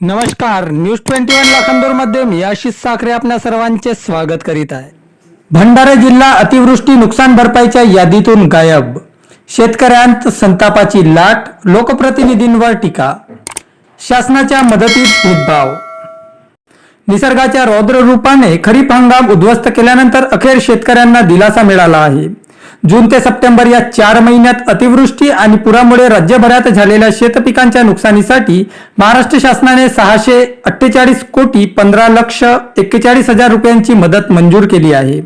नमस्कार news twenty one लाखांदूरमध्ये मी आशिष साखरे आपल्या सर्वांचे स्वागत करीत आहे. भंडारा जिल्हा अतिवृष्टी नुकसान भरपाईच्या यादीतून गायब. शेतकऱ्यांत संतापाची लाट लोकप्रतिनिधींवर टीका. शासनाच्या मदतीत भेदभाव निसर्गाच्या रौद्र रूपाने खरीप हंगाम उद्ध्वस्त केल्यानंतर अखेर शेतकऱ्यांना दिलासा मिळाला आहे. जून ते सप्टेंबर या चार महिन्यात अतिवृष्टी आणि पुरामुळे राज्यभरात झालेल्या शेतपिकांच्या नुकसानीसाठी महाराष्ट्र शासनाने सहाशे अठ्ठेचाळीस कोटी पंधरा लक्ष एक्केचाळीस हजार रुपयांची मदत मंजूर केली आहे.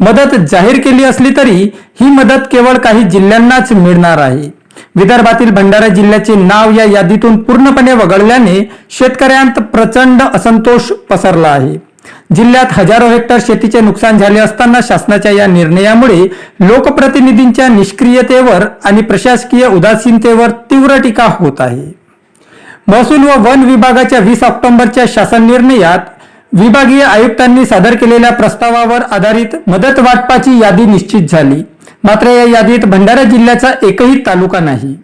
मदत जाहीर केली असली तरी ही मदत केवळ काही जिल्ह्यांनाच मिळणार आहे. विदर्भातील भंडारा जिल्ह्याचे नाव या यादीतून पूर्णपणे वगळल्याने शेतकऱ्यांत प्रचंड असंतोष पसरला आहे. जिल्ह्यात हजारो हेक्टर शेतीचे नुकसान झाले असताना शासनाच्या या निर्णयामुळे लोकप्रतिनिधींच्या निष्क्रियतेवर आणि प्रशासकीय उदासीनतेवर तीव्र टीका होत आहे. महसूल व वन विभागाच्या वीस ऑक्टोबरच्या शासन निर्णयात विभागीय आयुक्तांनी सादर केलेल्या प्रस्तावावर आधारित मदत वाटपाची यादी निश्चित झाली. मात्र या यादीत भंडारा जिल्ह्याचा एकही तालुका नाही.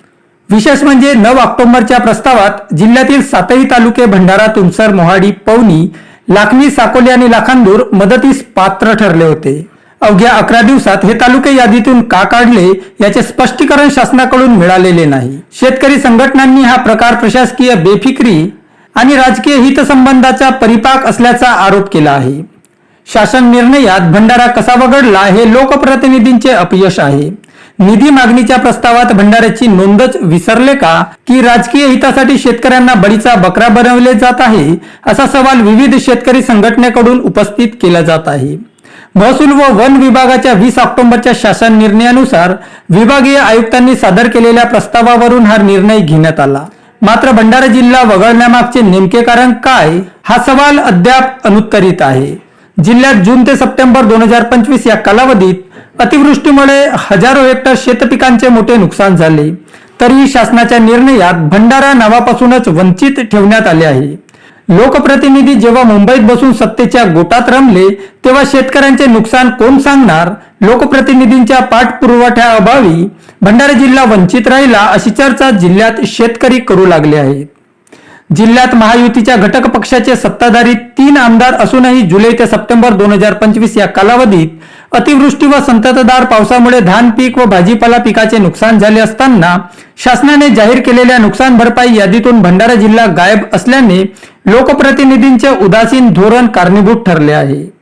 विशेष म्हणजे नऊ ऑक्टोबरच्या प्रस्तावात जिल्ह्यातील सातही तालुके भंडारा तुमसर मोहाडी पवनी लाखनी साकोली आणि लाखांदूर मदतीस पात्र ठरले होते. अवघ्या अकरा दिवसात हे तालुके यादीतून का काढले याचे स्पष्टीकरण शासनाकडून मिळालेले नाही. शेतकरी संघटनांनी हा प्रकार प्रशासकीय बेफिक्री आणि राजकीय हितसंबंधाचा परिपाक असल्याचा आरोप केला आहे. शासन निर्णयात भंडारा कसा वगळला हे लोकप्रतिनिधींचे अपयश आहे. निधी मागणीच्या प्रस्तावात भंडाऱ्याची नोंदच विसरले का? की राजकीय हितासाठी शेतकऱ्यांना बळीचा बकरा बनवले जात आहे? असा सवाल विविध शेतकरी संघटनेकडून उपस्थित केला जात आहे. महसूल व वन विभागाच्या वीस ऑक्टोबरच्या शासन निर्णयानुसार विभागीय आयुक्तांनी सादर केलेल्या प्रस्तावावरून हा निर्णय घेण्यात आला. मात्र भंडारा जिल्हा वगळण्यामागचे नेमके कारण काय? हा सवाल अद्याप अनुत्तरित आहे. जिल्ह्यात जून ते सप्टेंबर दोन हजार पंचवीस या कालावधीत अतिवृष्टीमुळे हजारो हेक्टर शेतपिकांचे मोठे नुकसान झाले. तरीही शासनाच्या निर्णयात भंडारा नावापासूनच वंचित ठेवण्यात आले आहे. लोकप्रतिनिधी जेव्हा मुंबईत बसून सत्तेच्या गोटात रमले तेव्हा शेतकऱ्यांचे नुकसान कोण सांगणार? लोकप्रतिनिधींच्या पाठपुरवठ्याअभावी भंडारा जिल्हा वंचित राहिला अशी चर्चा जिल्ह्यात शेतकरी करू लागले आहेत. जिल्ह्यात महायुतीच्या घटक पक्षाचे सत्ताधारी तीन आमदार असूनही जुलै ते सप्टेंबर दोन हजार पंचवीस या कालावधीत अतिवृष्टी व संततधार पावसामुळे धान पीक व भाजीपाला पिकाचे नुकसान झाले असताना शासनाने जाहीर केलेल्या नुकसान भरपाई यादीतून भंडारा जिल्हा गायब असल्याने लोकप्रतिनिधींचे उदासीन धोरण कारणीभूत ठरले आहे.